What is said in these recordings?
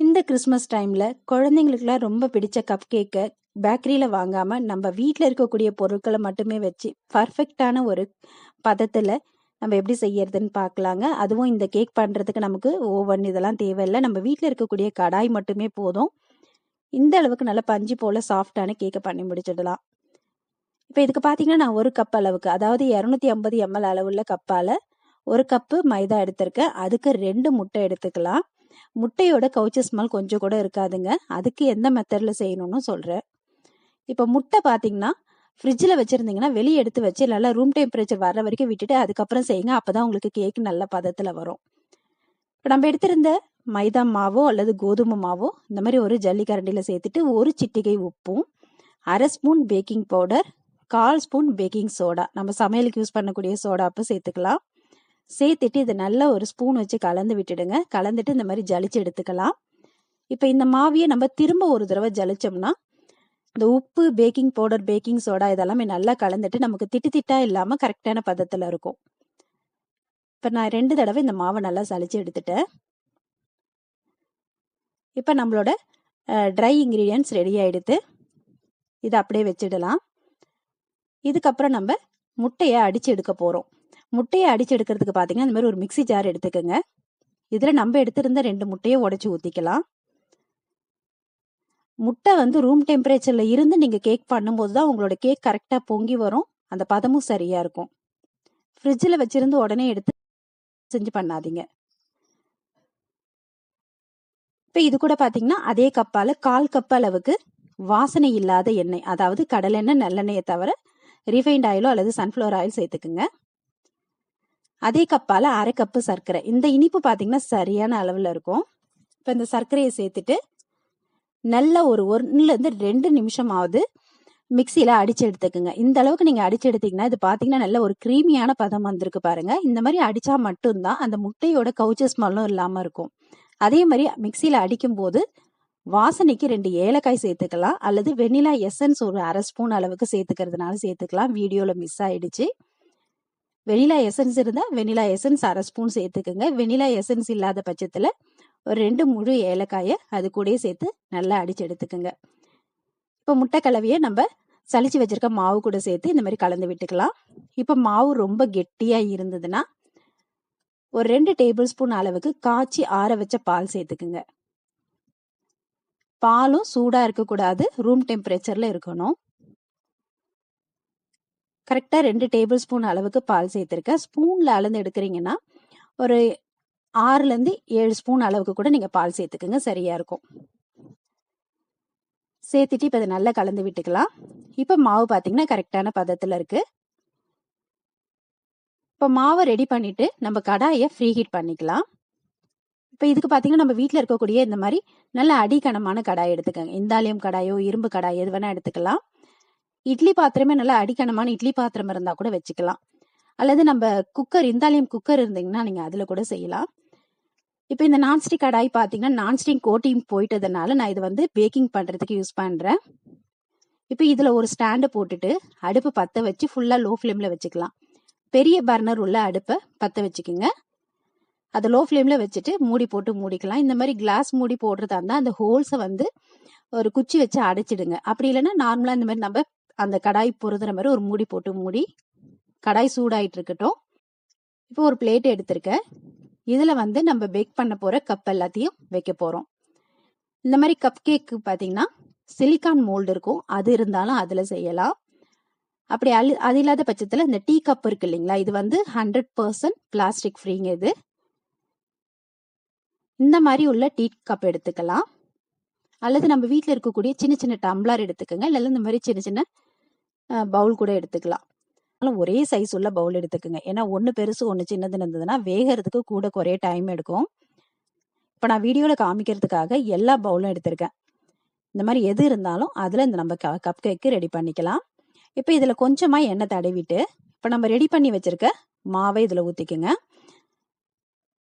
இந்த கிறிஸ்மஸ் டைமில் குழந்தைங்களுக்குலாம் ரொம்ப பிடிச்ச கப் கேக்கை பேக்கரியில் வாங்காமல் நம்ம வீட்டில் இருக்கக்கூடிய பொருட்களை மட்டுமே வச்சு பர்ஃபெக்ட்டான ஒரு பதத்தில் நம்ம எப்படி செய்யறதுன்னு பார்க்கலாங்க. அதுவும் இந்த கேக் பண்ணுறதுக்கு நமக்கு ஓவன் இதெல்லாம் தேவையில்ல. நம்ம வீட்டில் இருக்கக்கூடிய கடாய் மட்டுமே போதும். இந்த அளவுக்கு நல்லா பஞ்சு போல் சாஃப்ட்டான கேக்கை பண்ணி முடிச்சிடலாம். இப்போ இதுக்கு பார்த்தீங்கன்னா, நான் ஒரு கப் அளவுக்கு அதாவது 250 எம்எல் அளவுள்ள கப்பால் ஒரு கப்பு மைதா எடுத்திருக்கேன். அதுக்கு ரெண்டு முட்டை எடுத்துக்கலாம். முட்டையோட கவுச்சி ஸ்மெல் கொஞ்சம் கூட இருக்காதுங்க. அதுக்கு எந்த மெத்தடில் செய்யணும்னு சொல்கிறேன் இப்போ முட்டை பார்த்தீங்கன்னா, ஃப்ரிட்ஜில் வச்சுருந்தீங்கன்னா வெளியே எடுத்து வச்சு நல்லா ரூம் டெம்பரேச்சர் வர்ற வரைக்கும் விட்டுட்டு அதுக்கப்புறம் செய்யுங்க. அப்போ தான் உங்களுக்கு கேக் நல்ல பதத்தில் வரும். இப்போ நம்ம எடுத்திருந்த மைதா மாவோ அல்லது கோதுமை மாவோ இந்த மாதிரி ஒரு ஜல்லிக்கரண்டியில் சேர்த்துட்டு ஒரு சிட்டிகை உப்பும், அரை spoon baking powder, 1/4 spoon baking soda நம்ம சமையலுக்கு யூஸ் பண்ணக்கூடிய சோடாப்பு சேர்த்துக்கலாம். சேர்த்துட்டு இதை நல்லா ஒரு ஸ்பூன் வச்சு கலந்து விட்டுடுங்க. கலந்துட்டு இந்த மாதிரி ஜலிச்சு எடுத்துக்கலாம். இப்போ இந்த மாவியை நம்ம திரும்ப ஒரு தடவை ஜலிச்சோம்னா, இந்த உப்பு, பேக்கிங் பவுடர், பேக்கிங் சோடா இதெல்லாமே நல்லா கலந்துட்டு நமக்கு திட்டு திட்டா இல்லாமல் கரெக்டான பதத்தில் இருக்கும். இப்போ நான் ரெண்டு தடவை இந்த மாவை நல்லா சளிச்சு எடுத்துட்டேன். இப்போ நம்மளோட ட்ரை இன்க்ரீடியன்ட்ஸ் ரெடி ஆகிடுத்து இதை அப்படியே வச்சிடலாம். இதுக்கப்புறம் நம்ம முட்டையை அடித்து எடுக்க போகிறோம் முட்டையை அடிச்சு எடுக்கிறதுக்கு பார்த்தீங்கன்னா, இந்த மாதிரி ஒரு மிக்ஸி ஜார் எடுத்துக்கோங்க இதில் நம்ம எடுத்திருந்த ரெண்டு முட்டையை உடச்சி ஊற்றிக்கலாம் முட்டை வந்து ரூம் டெம்பரேச்சரில் இருந்து நீங்கள் கேக் பண்ணும்போது தான் உங்களோட கேக் கரெக்டாக பொங்கி வரும். அந்த பதமும் சரியாக இருக்கும். ஃப்ரிட்ஜில் வச்சிருந்து உடனே எடுத்து செஞ்சு பண்ணாதீங்க. இப்போ இது கூட பார்த்தீங்கன்னா, அதே கப்பால் கால் கப் அளவுக்கு வாசனை இல்லாத எண்ணெய், அதாவது கடலெண்ணெய், நல்லெண்ணெயை தவிர ரீஃபைண்ட் ஆயிலோ அல்லது சன்ஃப்ளவர் ஆயில் சேர்த்துக்குங்க. அதே கப்பால அரை கப்பு சர்க்கரை. இந்த இனிப்பு பார்த்தீங்கன்னா, சரியான அளவுல இருக்கும். இப்ப இந்த சர்க்கரையை சேர்த்துட்டு, நல்ல ஒரு 1லேருந்து 2 நிமிஷமாவது மிக்ஸியில அடிச்சு எடுத்துக்குங்க. இந்த அளவுக்கு நீங்க அடிச்சு எடுத்தீங்கன்னா, இது பார்த்தீங்கன்னா, நல்ல ஒரு கிரீமியான பதம் வந்திருக்கு பாருங்க. இந்த மாதிரி அடிச்சா மட்டும்தான் அந்த முட்டையோட கவுச்சி ஸ்மெல்லும் இல்லாம இருக்கும். அதே மாதிரி மிக்ஸியில அடிக்கும்போது, வாசனைக்கு ரெண்டு ஏலக்காய் சேர்த்துக்கலாம். அல்லது வெண்ணிலா எசன்ஸ் ஒரு அரை ஸ்பூன் அளவுக்கு சேர்த்துக்கிறதுனால சேர்த்துக்கலாம். வீடியோல மிஸ் ஆயிடுச்சு. வெண்ணிலா எசன்ஸ் இருந்தால் வெண்ணிலா எசன்ஸ் அரை ஸ்பூன் சேர்த்துக்கோங்க வெண்ணிலா எசன்ஸ் இல்லாத பட்சத்தில் ஒரு ரெண்டு முழு ஏலக்காயை அது கூடயே சேர்த்து நல்லா அடிச்சு எடுத்துக்கோங்க இப்போ முட்டை கலவையை நம்ம சலிச்சு வச்சிருக்க மாவு கூட சேர்த்து இந்த மாதிரி கலந்து விட்டுக்கலாம். இப்போ மாவு ரொம்ப கெட்டியாக இருந்ததுன்னா, ஒரு ரெண்டு டேபிள் ஸ்பூன் அளவுக்கு காய்ச்சி ஆற வச்ச பால் சேர்த்துக்குங்க. பாலும் சூடாக இருக்கக்கூடாது. ரூம் டெம்பரேச்சரில் இருக்கணும். கரெக்டாக ரெண்டு டேபிள் ஸ்பூன் அளவுக்கு பால் சேர்த்துருக்கேன் ஸ்பூனில் அளந்து எடுக்கிறீங்கன்னா, ஒரு 6லேருந்து 7 ஸ்பூன் அளவுக்கு கூட நீங்கள் பால் சேர்த்துக்குங்க. சரியாக இருக்கும். சேர்த்துட்டு இப்போ அதை நல்லா கலந்து விட்டுக்கலாம். இப்போ மாவு பார்த்தீங்கன்னா, கரெக்டான பதத்தில் இருக்குது இப்போ மாவை ரெடி பண்ணிவிட்டு நம்ம கடாயை ஃப்ரீ ஹீட் பண்ணிக்கலாம். இப்போ இதுக்கு பார்த்தீங்கன்னா, நம்ம வீட்டில் இருக்கக்கூடிய இந்த மாதிரி நல்ல அடிக்கனமான கடாய் எடுத்துக்கோங்க இந்தாலியம் கடாயோ, இரும்பு கடாய் எது வேணால் எடுத்துக்கலாம். இட்லி பாத்திரமே நல்லா அடிக்கணமான இட்லி பாத்திரம் இருந்தா கூட வச்சுக்கலாம். அல்லது நம்ம குக்கர் இந்தாலியம் குக்கர் இருந்தீங்கன்னா, நீங்க அதுல கூட செய்யலாம். இப்போ இந்த நான்ஸ்டிக் கடாய் பார்த்தீங்கன்னா, நான்ஸ்டிக் கோட்டிங் போயிட்டதுனால நான் இது வந்து பேக்கிங் பண்ணுறதுக்கு யூஸ் பண்ணுறேன் இப்போ இதில் ஒரு ஸ்டாண்டை போட்டுட்டு, அடுப்பு பற்ற வச்சு ஃபுல்லாக லோ ஃப்ளேமில் வச்சுக்கலாம். பெரிய பர்னர் உள்ள அடுப்பை பற்ற வச்சுக்கோங்க அதை லோ ஃப்ளேமில் வச்சுட்டு மூடி போட்டு மூடிக்கலாம். இந்த மாதிரி கிளாஸ் மூடி போடுறதா இருந்தால் அந்த ஹோல்ஸை வந்து ஒரு குச்சி வச்சு அடைச்சிடுங்க. அப்படி இல்லைன்னா நார்மலாக இந்த மாதிரி நம்ம அந்த கடாய் பொருதுற மாதிரி ஒரு மூடி போட்டு மூடி, கடாய் சூடாயிட்டு இருக்கட்டும். இப்போ ஒரு பிளேட் எடுத்திருக்கேன். இதில் வந்து நம்ம பேக் பண்ண போகிற கப் எல்லாத்தையும் வைக்க போகிறோம் இந்த மாதிரி கப் கேக்கு பார்த்தீங்கன்னா, சிலிக்கான் மோல்டு இருக்கும். அது இருந்தாலும் அதில் செய்யலாம். அப்படி அல் அது இல்லாத பட்சத்தில் இந்த டீ கப் இருக்கு இல்லைங்களா? இது வந்து 100% பிளாஸ்டிக் ஃப்ரீங்க இது. இந்த மாதிரி உள்ள டீ கப் எடுத்துக்கலாம். அல்லது நம்ம வீட்டில் இருக்கக்கூடிய சின்ன சின்ன டம்ளர் எடுத்துக்கோங்க இல்லை இந்த மாதிரி சின்ன சின்ன பவுல் கூட எடுத்துக்கலாம். ஆனாலும் ஒரே சைஸ் உள்ள பவுல் எடுத்துக்கோங்க ஏன்னா, ஒன்று பெருசு, ஒன்று சின்னதுன்னு இருந்ததுன்னா, வேகிறதுக்கு கூட குறைய டைம் எடுக்கும். இப்போ நான் வீடியோவில் காமிக்கிறதுக்காக எல்லா பவுலும் எடுத்திருக்கேன். இந்த மாதிரி எது இருந்தாலும் அதில் இந்த நம்ம க கப் கேக்கு ரெடி பண்ணிக்கலாம். இப்போ இதில் கொஞ்சமாக எண்ணெய் தடவிட்டு, இப்போ நம்ம ரெடி பண்ணி வச்சிருக்க மாவை இதில் ஊற்றிக்குங்க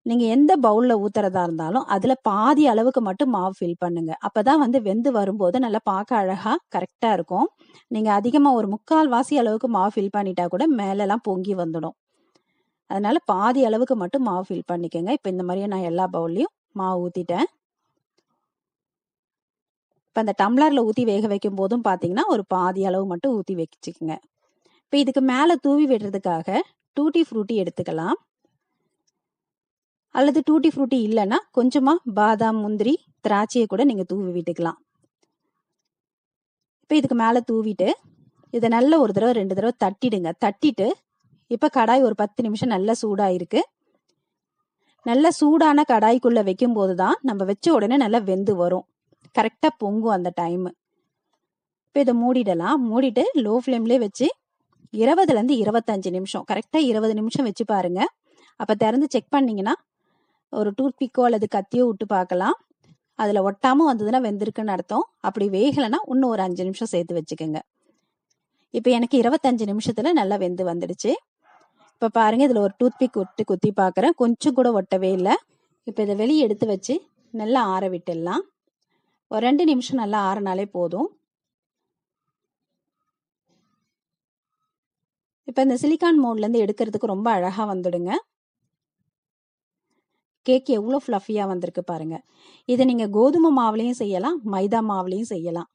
நீங்க எந்த பவுல்ல ஊத்துறதா இருந்தாலும், அதுல பாதி அளவுக்கு மட்டும் மாவு ஃபில் பண்ணுங்க. அப்பதான் வந்து வெந்து வரும்போது நல்லா பார்க்க அழகா கரெக்டாக இருக்கும். நீங்க அதிகமா ஒரு 3/4 வாசி அளவுக்கு மாவு ஃபில் பண்ணிட்டா கூட மேலலாம் பொங்கி வந்துடும். அதனால பாதி அளவுக்கு மட்டும் மாவு ஃபில் பண்ணிக்கங்க. இப்ப இந்த மாதிரியே நான் எல்லா பவுல்லையும் மாவு ஊத்திட்டேன். இப்போ அந்த டம்ளரில் ஊற்றி வேக வைக்கும் போதும் பார்த்தீங்கன்னா ஒரு பாதி அளவு மட்டும் ஊற்றி வச்சுக்கோங்க இப்போ இதுக்கு மேலே தூவி விடுறதுக்காக டூட்டி ஃப்ரூட்டி எடுத்துக்கலாம் அல்லது டூட்டி ஃப்ரூட்டி இல்லைன்னா கொஞ்சமாக பாதாம் முந்திரி திராட்சையை கூட நீங்கள் தூவி விட்டுக்கலாம். இப்போ இதுக்கு மேலே தூவிட்டு இதை நல்ல ஒரு தடவை ரெண்டு தடவை தட்டிடுங்க. தட்டிட்டு இப்போ கடாய் ஒரு பத்து நிமிஷம் நல்லா சூடாக இருக்கு நல்ல சூடான கடாய்க்குள்ளே வைக்கும்போது தான் நம்ம வச்ச உடனே நல்லா வெந்து வரும். கரெக்டாக பொங்கும் அந்த டைமு. இப்போ இதை மூடிடலாம். மூடிட்டு லோ ஃப்ளேம்லேயே வச்சு இருபதுலேருந்து இருபத்தஞ்சு நிமிஷம். கரெக்டாக இருபது நிமிஷம் வச்சு பாருங்க. அப்போ திறந்து செக் பண்ணிங்கன்னா ஒரு டூத் பிக்கோ அல்லது கத்தியோ விட்டு பார்க்கலாம். அதில் ஒட்டாமல் வந்ததுன்னா வெந்திருக்குன்னு அர்த்தம். அப்படி வேகலைன்னா இன்னும் ஒரு அஞ்சு நிமிஷம் சேர்த்து வச்சுக்கோங்க. இப்போ எனக்கு இருபத்தஞ்சு நிமிஷத்தில் நல்லா வெந்து வந்துடுச்சு. இப்போ பாருங்கள் இதில் ஒரு டூத் பிக் விட்டு குத்தி பார்க்குறேன். கொஞ்சம் கூட ஒட்டவே இல்லை. இப்போ இதை வெளியே எடுத்து வச்சு நல்லா ஆற விட்டுடலாம். ஒரு ரெண்டு நிமிஷம் நல்லா ஆறினாலே போதும். இப்போ இந்த சிலிக்கான் மோட்லேருந்து எடுக்கிறதுக்கு ரொம்ப அழகாக வந்துடுங்க. கேக் எவ்வளோ ஃப்ளஃபியாக வந்திருக்கு பாருங்க. இதை நீங்கள் கோதுமை மாவுலையும் செய்யலாம் மைதா மாவுலையும் செய்யலாம்.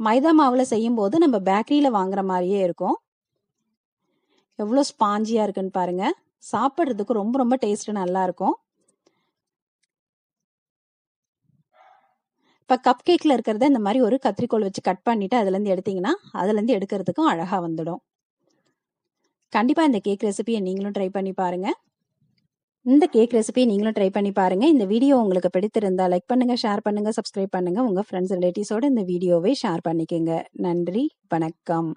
மைதா மாவில் செய்யும்போது நம்ம பேக்கரியில் வாங்குற மாதிரியே இருக்கும். எவ்வளோ ஸ்பாஞ்சியாக இருக்குன்னு பாருங்க. சாப்பிட்றதுக்கு ரொம்ப ரொம்ப டேஸ்ட்டு நல்லா இருக்கும். இப்போ கப் கேக்கில் இருக்கிறத இந்த மாதிரி ஒரு கத்திரிக்கோல் வச்சு கட் பண்ணிவிட்டு அதுலேருந்து எடுத்தீங்கன்னா அதுலேருந்து எடுக்கிறதுக்கும் அழகாக வந்துடும். கண்டிப்பாக இந்த கேக் ரெசிபியை நீங்களும் ட்ரை பண்ணி பாருங்கள் இந்த கேக் ரெசிபியை நீங்களும் ட்ரை பண்ணி பாருங்கள் இந்த வீடியோ உங்களுக்கு பிடித்திருந்தா லைக் பண்ணுங்கள் ஷேர் பண்ணுங்கள் சப்ஸ்கிரைப் பண்ணுங்கள் உங்கள் ஃப்ரெண்ட்ஸ் ரிலேட்டிவ்ஸோட இந்த வீடியோவை ஷேர் பண்ணிக்கோங்க. நன்றி வணக்கம்.